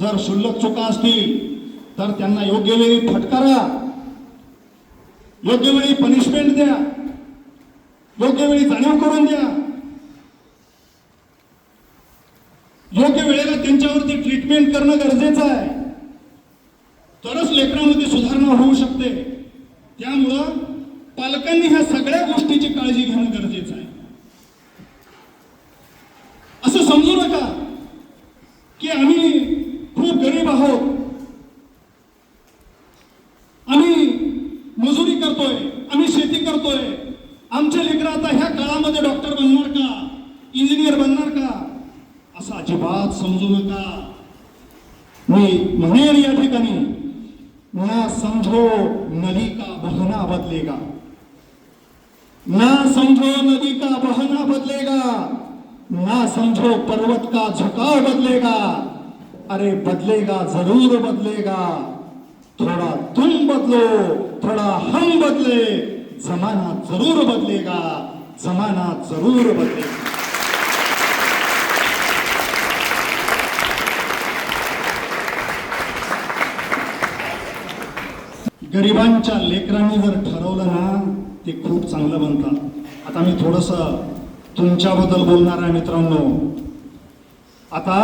जर शुल्लक चुका असतील तर त्यांना योग्य वेळी फटकारा योग्य वेळी पनिशमेंट द्या. योग्य वेळी जाणीव करून द्या. योग्य वेळेला त्यांच्यावरती ट्रीटमेंट करणं गरजेचं आहे. तरच लेकरामध्ये सुधारणा होऊ शकते. त्यामुळं पालकांनी ह्या सगळ्या गोष्टीची काळजी घेणं गरजेचं आहे. असं समजू नका की आम्ही आमचे लेकरं आता ह्या काळामध्ये डॉक्टर बनणार का? इंजिनियर बनणार का? असं अजिबात समजू नका. मी ठिकाणी, ना समझो नदी का बहना बदलेगा. ना समझो नदी का बहना बदलेगा. ना समझो पर्वत का झुकाव बदलेगा. अरे बदलेगा ज़रूर बदलेगा. थोड़ा तुम बदलो, थोड़ा हम बदले. जमाना जरूर बदलेगा. जमाना जरूर बदलेगा. गरिबांच्या लेकरांनी जर ठरवलं ना ते खूप चांगलं बनतात. आता मी थोडस तुमच्याबद्दल बोलणार आहे मित्रांनो. आता